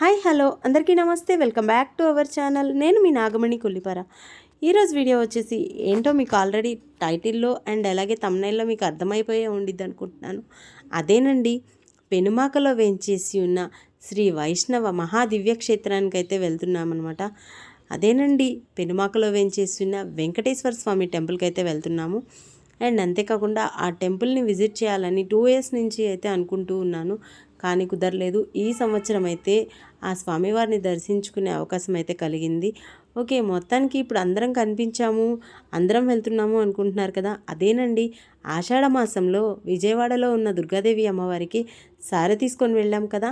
Hi hello. అందరికీ నమస్తే. Welcome back to our channel. నేను మీ నాగమణి కొల్లిపర. ఈరోజు వీడియో వచ్చేసి ఏంటో మీకు ఆల్రెడీ టైటిల్లో అండ్ అలాగే తమ్నైల్లో మీకు అర్థమైపోయే ఉండిద్ది అనుకుంటున్నాను. అదేనండి పెనుమాకలో వేంచేసి ఉన్న శ్రీ వైష్ణవ మహాదివ్య క్షేత్రానికి అయితే వెళ్తున్నామన్నమాట. అదేనండి పెనుమాకలో వేంచేసి ఉన్న వెంకటేశ్వర స్వామి టెంపుల్కి అయితే వెళ్తున్నాము. అండ్ అంతేకాకుండా ఆ టెంపుల్ని విజిట్ చేయాలని టూ ఇయర్స్ నుంచి అయితే అనుకుంటూ ఉన్నాను. కానీ కుదరలేదు. ఈ సంవత్సరం అయితే ఆ స్వామివారిని దర్శించుకునే అవకాశం అయితే కలిగింది. ఓకే మొత్తానికి ఇప్పుడు అందరం కనిపించాము అందరం వెళ్తున్నాము అనుకుంటున్నారు కదా? అదేనండి ఆషాఢ మాసంలో విజయవాడలో ఉన్న దుర్గాదేవి అమ్మవారికి సారె తీసుకొని వెళ్ళాం కదా?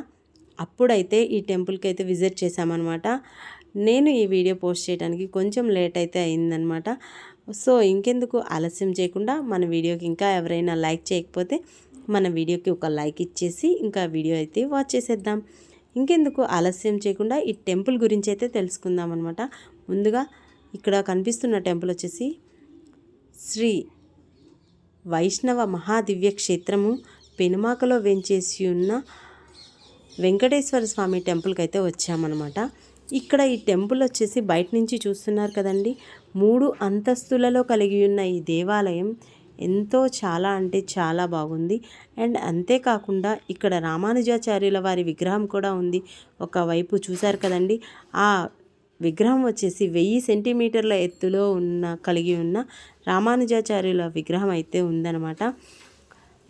అప్పుడైతే ఈ టెంపుల్కి అయితే విజిట్ చేశామన్నమాట. నేను ఈ వీడియో పోస్ట్ చేయడానికి కొంచెం లేట్ అయితే అయిందనమాట సో ఇంకెందుకు ఆలస్యం చేయకుండా మన వీడియోకి ఇంకా ఎవరైనా లైక్ చేయకపోతే మన వీడియోకి ఒక లైక్ ఇచ్చేసి ఇంకా వీడియో అయితే వాచ్ చేసేద్దాం. ఇంకెందుకు ఆలస్యం చేయకుండా ఈ టెంపుల్ గురించి అయితే తెలుసుకుందాం అనమాట ముందుగా ఇక్కడ కనిపిస్తున్న టెంపుల్ వచ్చేసి శ్రీ వైష్ణవ మహాదివ్య క్షేత్రము పెనుమాకలో వెంచేసి ఉన్న వెంకటేశ్వర స్వామి టెంపుల్కి అయితే వచ్చామన్నమాట. ఇక్కడ ఈ టెంపుల్ వచ్చేసి బయట నుంచి చూస్తున్నారు కదండి. మూడు అంతస్తులలో కలిగి ఉన్న ఈ దేవాలయం ఎంతో చాలా అంటే చాలా బాగుంది. అండ్ అంతేకాకుండా ఇక్కడ రామానుజాచార్యుల వారి విగ్రహం కూడా ఉంది. ఒకవైపు చూశారు కదండి. ఆ విగ్రహం వచ్చేసి వెయ్యి సెంటీమీటర్ల ఎత్తులో ఉన్న కలిగి ఉన్న రామానుజాచార్యుల విగ్రహం అయితే ఉందన్నమాట.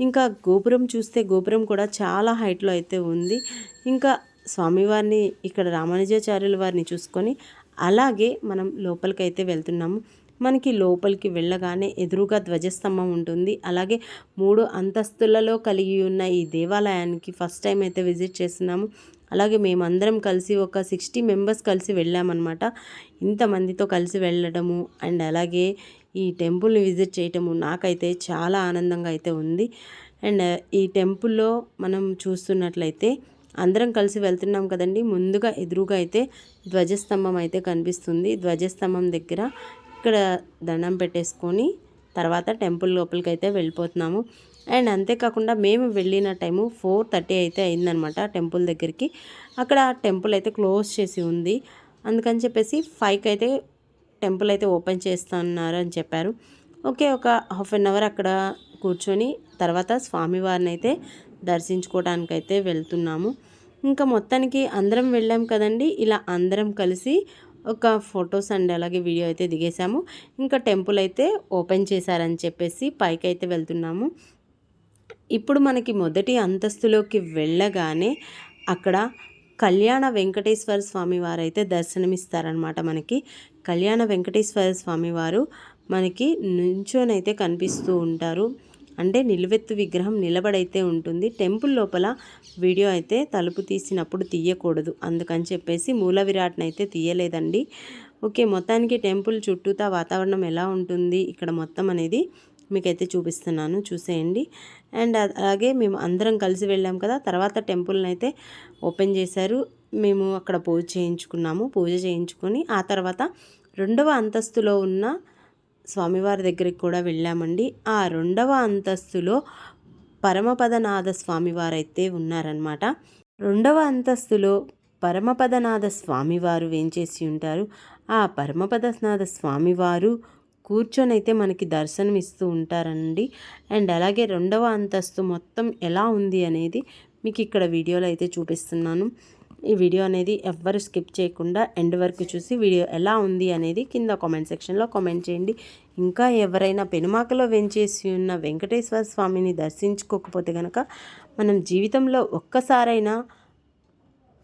ఇంకా గోపురం చూస్తే గోపురం కూడా చాలా హైట్లో అయితే ఉంది. ఇంకా స్వామివారిని ఇక్కడ రామానుజాచార్యుల వారిని చూసుకొని అలాగే మనం లోపలికైతే వెళ్తున్నాము. మనకి లోపలికి వెళ్ళగానే ఎదురుగా ధ్వజస్తంభం ఉంటుంది. అలాగే మూడు అంతస్తులలో కలిగి ఉన్న ఈ దేవాలయానికి ఫస్ట్ టైం అయితే విజిట్ చేస్తున్నాము. అలాగే మేమందరం కలిసి ఒక సిక్స్టీ మెంబర్స్ కలిసి వెళ్ళామన్నమాట. ఇంతమందితో కలిసి వెళ్ళడము అండ్ అలాగే ఈ టెంపుల్ని విజిట్ చేయటము నాకైతే చాలా ఆనందంగా అయితే ఉంది. అండ్ ఈ టెంపుల్లో మనం చూస్తున్నట్లయితే అందరం కలిసి వెళ్తున్నాం కదండి. ముందుగా ఎదురుగా అయితే ధ్వజస్తంభం అయితే కనిపిస్తుంది. ధ్వజస్తంభం దగ్గర ఇక్కడ దండం పెట్టేసుకొని తర్వాత టెంపుల్ లోపలికి అయితే వెళ్ళిపోతున్నాము. అండ్ అంతేకాకుండా మేము వెళ్ళిన టైము ఫోర్ థర్టీ అయితే అయిందనమాట టెంపుల్ దగ్గరికి. అక్కడ టెంపుల్ అయితే క్లోజ్ చేసి ఉంది. అందుకని చెప్పేసి ఫైవ్కి అయితే టెంపుల్ అయితే ఓపెన్ చేస్తున్నారు అని చెప్పారు. ఓకే ఒక హాఫ్ అన్ అవర్ అక్కడ కూర్చొని తర్వాత స్వామివారిని అయితే దర్శించుకోవడానికి అయితే వెళ్తున్నాము. ఇంకా మొత్తానికి అందరం వెళ్ళాం కదండి. ఇలా అందరం కలిసి ఒక ఫొటోస్ అండ్ అలాగే వీడియో అయితే దిగేసాము ఇంకా టెంపుల్ అయితే ఓపెన్ చేశారని చెప్పేసి పైకి అయితే వెళ్తున్నాము. ఇప్పుడు మనకి మొదటి అంతస్తులోకి వెళ్ళగానే అక్కడ కళ్యాణ వెంకటేశ్వర స్వామి వారు అయితే దర్శనమిస్తారనమాట మనకి. కళ్యాణ వెంకటేశ్వర స్వామి వారు మనకి నుంచోనైతే కనిపిస్తూ ఉంటారు. అంటే నిలువెత్తు విగ్రహం నిలబడైతే ఉంటుంది. టెంపుల్ లోపల వీడియో అయితే తలుపు తీసినప్పుడు తీయకూడదు. అందుకని చెప్పేసి మూల విరాట్ని అయితే తీయలేదండి. ఓకే మొత్తానికి టెంపుల్ చుట్టూతా వాతావరణం ఎలా ఉంటుంది? ఇక్కడ మొత్తం అనేది మీకైతే చూపిస్తున్నాను. చూసేయండి. అండ్ అలాగే మేము అందరం కలిసి వెళ్ళాం కదా తర్వాత టెంపుల్ని అయితే ఓపెన్ చేశారు. మేము అక్కడ పూజ చేయించుకున్నాము. పూజ చేయించుకొని ఆ తర్వాత రెండవ అంతస్తులో ఉన్న స్వామివారి దగ్గరికి కూడా వెళ్ళామండి. ఆ రెండవ అంతస్తులో పరమపదనాథ స్వామివారైతే ఉన్నారనమాట రెండవ అంతస్తులో పరమపదనాథ స్వామివారు వేంచేసి ఉంటారు? ఆ పరమపదనాథ స్వామివారు కూర్చొని అయితే మనకి దర్శనం ఇస్తూ ఉంటారండి. అండ్ అలాగే రెండవ అంతస్తు మొత్తం ఎలా ఉంది అనేది మీకు ఇక్కడ వీడియోలో అయితే చూపిస్తున్నాను. ఈ వీడియో అనేది ఎవ్వరు స్కిప్ చేయకుండా ఎండ్ వరకు చూసి వీడియో ఎలా ఉంది అనేది కింద కామెంట్ సెక్షన్లో కామెంట్ చేయండి. ఇంకా ఎవరైనా పెనుమాకలో వెంచేసి ఉన్న వెంకటేశ్వర స్వామిని దర్శించుకోకపోతే కనుక మనం జీవితంలో ఒక్కసారైనా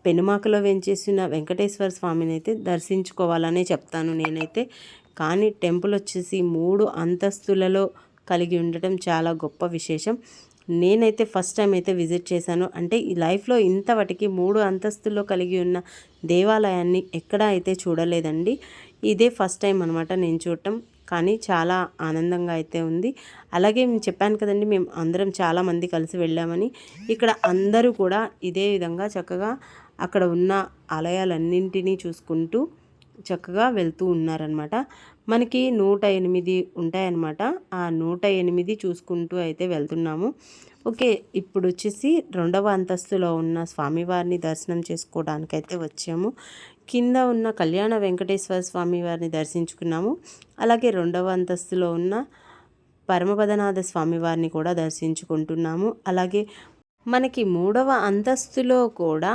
పెనుమాకలో వెంచేసిన వెంకటేశ్వర స్వామిని అయితే దర్శించుకోవాలనే చెప్తాను నేనైతే. కానీ టెంపుల్ వచ్చేసి మూడు అంతస్తులలో కలిగి ఉండటం చాలా గొప్ప విశేషం. నేనైతే ఫస్ట్ టైం అయితే విజిట్ చేశాను. అంటే ఈ లైఫ్లో ఇంతవటికి మూడు అంతస్తుల్లో కలిగి ఉన్న దేవాలయాన్ని ఎక్కడా అయితే చూడలేదండి. ఇదే ఫస్ట్ టైం అనమాట నేను చూడటం. కానీ చాలా ఆనందంగా అయితే ఉంది. అలాగే మేము చెప్పాను కదండి మేము అందరం చాలామంది కలిసి వెళ్ళామని. ఇక్కడ అందరూ కూడా ఇదే విధంగా చక్కగా అక్కడ ఉన్న ఆలయాలన్నింటినీ చూసుకుంటూ చక్కగా వెళ్తూ ఉన్నారనమాట మనకి నూట ఎనిమిది ఉంటాయన్నమాట. ఆ నూట ఎనిమిది చూసుకుంటూ అయితే వెళ్తున్నాము. ఓకే ఇప్పుడు వచ్చేసి రెండవ అంతస్తులో ఉన్న స్వామివారిని దర్శనం చేసుకోవడానికైతే వచ్చాము. కింద ఉన్న కళ్యాణ వెంకటేశ్వర స్వామి వారిని దర్శించుకున్నాము. అలాగే రెండవ అంతస్తులో ఉన్న పరమపదనాథ స్వామి వారిని కూడా దర్శించుకుంటున్నాము. అలాగే మనకి మూడవ అంతస్తులో కూడా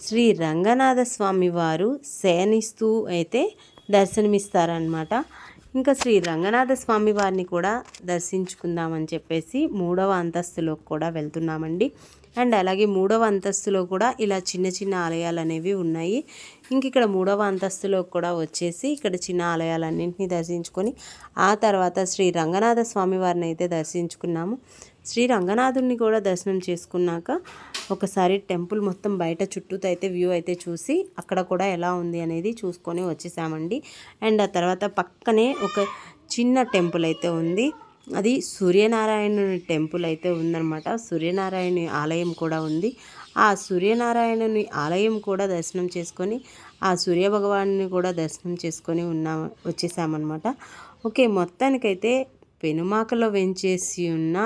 శ్రీ రంగనాథ స్వామి వారు శయనిస్తూ అయితే దర్శనమిస్తారనమాట ఇంకా శ్రీ రంగనాథ స్వామి వారిని కూడా దర్శించుకుందామని చెప్పేసి మూడవ అంతస్తులోకి కూడా వెళ్తున్నామండి. అండ్ అలాగే మూడవ అంతస్తులో కూడా ఇలా చిన్న చిన్న ఆలయాలు అనేవి ఉన్నాయి. ఇంక ఇక్కడ మూడవ అంతస్తులో కూడా వచ్చేసి ఇక్కడ చిన్న ఆలయాలన్నింటినీ దర్శించుకొని ఆ తర్వాత శ్రీ రంగనాథ స్వామి వారిని అయితే దర్శించుకున్నాము. శ్రీ రంగనాథుడిని కూడా దర్శనం చేసుకున్నాక ఒకసారి టెంపుల్ మొత్తం బయట చుట్టూతో అయితే వ్యూ అయితే చూసి అక్కడ కూడా ఎలా ఉంది అనేది చూసుకొని వచ్చేసామండి. అండ్ ఆ తర్వాత పక్కనే ఒక చిన్న టెంపుల్ అయితే ఉంది. అది సూర్యనారాయణుని టెంపుల్ అయితే ఉందన్నమాట. సూర్యనారాయణ ఆలయం కూడా ఉంది. ఆ సూర్యనారాయణుని ఆలయం కూడా దర్శనం చేసుకొని ఆ సూర్య భగవాన్ని కూడా దర్శనం చేసుకొని ఉన్నా వచ్చేసామన్నమాట. ఓకే మొత్తానికైతే పెనుమాకలో వెంచేసి ఉన్న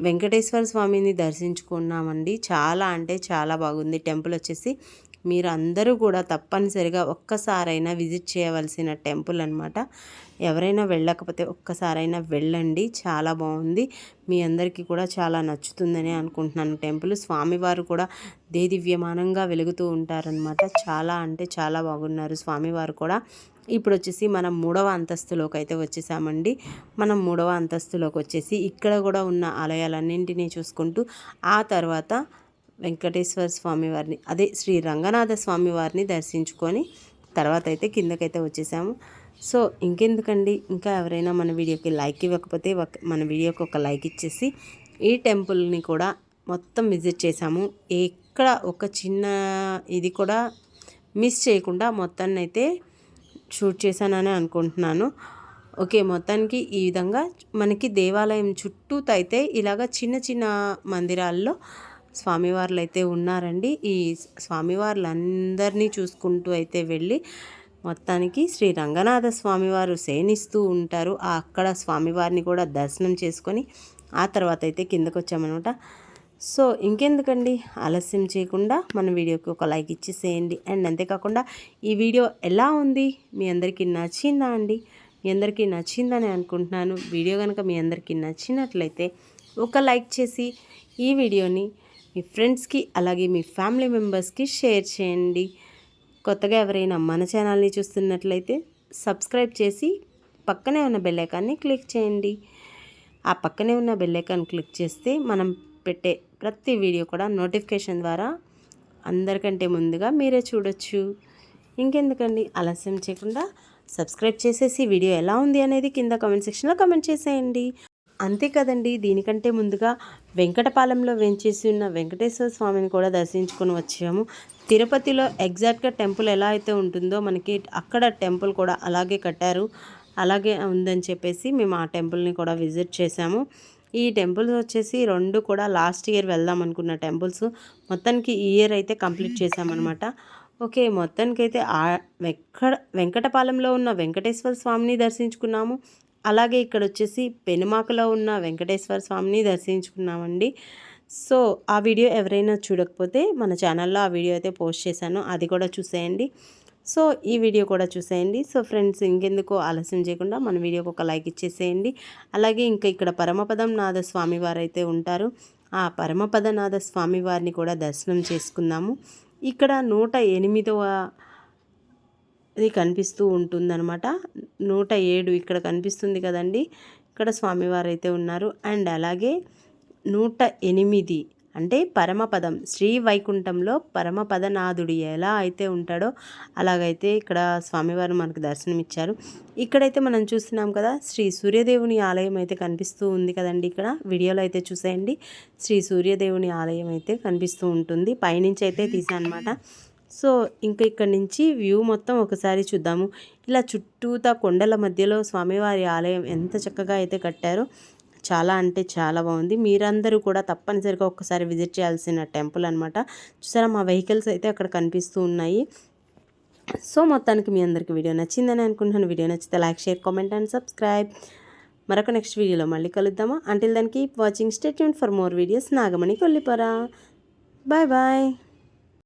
వెంకటేశ్వర స్వామిని దర్శించుకున్నామండి. చాలా అంటే చాలా బాగుంది. టెంపుల్ వచ్చేసి మీరు అందరూ కూడా తప్పనిసరిగా ఒక్కసారైనా విజిట్ చేయవలసిన టెంపుల్ అనమాట ఎవరైనా వెళ్ళకపోతే ఒక్కసారైనా వెళ్ళండి. చాలా బాగుంది. మీ అందరికీ కూడా చాలా నచ్చుతుందని అనుకుంటున్నాను టెంపుల్. స్వామివారు కూడా దేదివ్యమానంగా వెలుగుతూ ఉంటారనమాట చాలా అంటే చాలా బాగున్నారు స్వామివారు కూడా. ఇప్పుడు వచ్చేసి మనం మూడవ అంతస్తులోకి అయితే వచ్చేసామండి. మనం మూడవ అంతస్తులోకి వచ్చేసి ఇక్కడ కూడా ఉన్న ఆలయాలన్నింటినీ చూసుకుంటూ ఆ తర్వాత వెంకటేశ్వర స్వామి వారిని అదే శ్రీ రంగనాథ స్వామి వారిని దర్శించుకొని తర్వాత అయితే కిందకైతే వచ్చేసాము. సో ఇంకెందుకండి? ఇంకా ఎవరైనా మన వీడియోకి లైక్ ఇవ్వకపోతే మన వీడియోకి ఒక లైక్ ఇచ్చేసి ఈ టెంపుల్ని కూడా మొత్తం విజిట్ చేసాము. ఎక్కడ ఒక చిన్న ఇది కూడా మిస్ చేయకుండా మొత్తాన్ని అయితే షూట్ చేశానని అనుకుంటున్నాను. ఓకే మొత్తానికి ఈ విధంగా మనకి దేవాలయం చుట్టూ అయితే ఇలాగ చిన్న చిన్న మందిరాల్లో స్వామివార్లు అయితే ఉన్నారండి. ఈ స్వామివార్లందరినీ చూసుకుంటూ అయితే వెళ్ళి మొత్తానికి శ్రీ రంగనాథ స్వామివారు సేనిస్తూ ఉంటారు. అక్కడ స్వామివారిని కూడా దర్శనం చేసుకొని ఆ తర్వాత అయితే కిందకు వచ్చామన్నమాట సో ఇంకెందుకండి? ఆలస్యం చేయకుండా మన వీడియోకి ఒక లైక్ ఇచ్చేసేయండి. అండ్ అంతేకాకుండా ఈ వీడియో ఎలా ఉంది? మీ అందరికీ నచ్చిందా అండి? మీ అందరికీ నచ్చిందని అనుకుంటున్నాను. వీడియో కనుక మీ అందరికీ నచ్చినట్లయితే ఒక లైక్ చేసి ఈ వీడియోని మీ ఫ్రెండ్స్కి అలాగే మీ ఫ్యామిలీ మెంబర్స్కి షేర్ చేయండి. కొత్తగా ఎవరైనా మన ఛానల్ని చూస్తున్నట్లయితే సబ్స్క్రైబ్ చేసి పక్కనే ఉన్న బెల్లైకాన్ని క్లిక్ చేయండి. ఆ పక్కనే ఉన్న బెల్లైకాన్ క్లిక్ చేస్తే మనం పెట్టే ప్రతి వీడియో కూడా నోటిఫికేషన్ ద్వారా అందరికంటే ముందుగా మీరే చూడొచ్చు. ఇంకెందుకండి? ఆలస్యం చేయకుండా సబ్స్క్రైబ్ చేసేసి వీడియో ఎలా ఉంది అనేది కింద కమెంట్ సెక్షన్లో కమెంట్ చేసేయండి. అంతే కదండి. దీనికంటే ముందుగా వెంకటపాలెంలో వెంచేసి ఉన్న వెంకటేశ్వర స్వామిని కూడా దర్శించుకొని వచ్చాము. తిరుపతిలో ఎగ్జాక్ట్గా టెంపుల్ ఎలా అయితే ఉంటుందో మనకి అక్కడ టెంపుల్ కూడా అలాగే కట్టారు. అలాగే ఉందని చెప్పేసి మేము ఆ టెంపుల్ని కూడా విజిట్ చేసాము ఈ టెంపుల్స్ వచ్చేసి రెండు కూడా లాస్ట్ ఇయర్ వెళ్దాం అనుకున్న టెంపుల్స్. మొత్తానికి ఈ ఇయర్ అయితే కంప్లీట్ చేసామన్నమాట ఓకే మొత్తానికి అయితే వెంకట వెంకటపాలెంలో ఉన్న వెంకటేశ్వర స్వామిని దర్శించుకున్నాము. అలాగే ఇక్కడ వచ్చేసి పెనుమాకలో ఉన్న వెంకటేశ్వర స్వామిని దర్శించుకున్నామండి. సో ఆ వీడియో ఎవరైనా చూడకపోతే మన ఛానల్లో ఆ వీడియో అయితే పోస్ట్ చేశాను. అది కూడా చూసేయండి. సో ఈ వీడియో కూడా చూసేయండి. సో ఫ్రెండ్స్ ఇంకెందుకు ఆలస్యం చేయకుండా మన వీడియోకి ఒక లైక్ ఇచ్చేసేయండి. అలాగే ఇంకా ఇక్కడ పరమపదం నాథ స్వామి వారైతే అయితే ఉంటారు. ఆ పరమపదనాథ స్వామి వారిని కూడా దర్శనం చేసుకుందాము. ఇక్కడ నూట ఎనిమిదవ ఇది కనిపిస్తూ ఉంటుందన్నమాట. నూట ఏడు ఇక్కడ కనిపిస్తుంది కదండి. ఇక్కడ స్వామివారు అయితే ఉన్నారు. అండ్ అలాగే నూట ఎనిమిది అంటే పరమపదం శ్రీ వైకుంఠంలో పరమపదనాథుడు ఎలా అయితే ఉంటాడో అలాగైతే ఇక్కడ స్వామివారు మనకు దర్శనం ఇచ్చారు ఇక్కడైతే మనం చూస్తున్నాం కదా శ్రీ సూర్యదేవుని ఆలయం అయితే కనిపిస్తూ ఉంది కదండి ఇక్కడ. వీడియోలో అయితే చూసేయండి. శ్రీ సూర్యదేవుని ఆలయం అయితే కనిపిస్తూ ఉంటుంది. పైనుంచి అయితే తీసానమాట సో ఇంకా ఇక్కడ నుంచి వ్యూ మొత్తం ఒకసారి చూద్దాము. ఇలా చుట్టూతా కొండల మధ్యలో స్వామివారి ఆలయం ఎంత చక్కగా అయితే కట్టారో చాలా అంటే చాలా బాగుంది. మీరందరూ కూడా తప్పనిసరిగా ఒక్కసారి విజిట్ చేయాల్సిన టెంపుల్ అనమాట చూసారా మా వెహికల్స్ అయితే అక్కడ కనిపిస్తూ ఉన్నాయి. సో మొత్తానికి మీ అందరికీ వీడియో నచ్చిందని అనుకుంటున్నాను. వీడియో నచ్చితే like share comment and subscribe. మరొక నెక్స్ట్ వీడియోలో మళ్ళీ కలుద్దామా. అంటిల్ దానికి watching stay tuned for more videos Nagamani Kollipara. Bye bye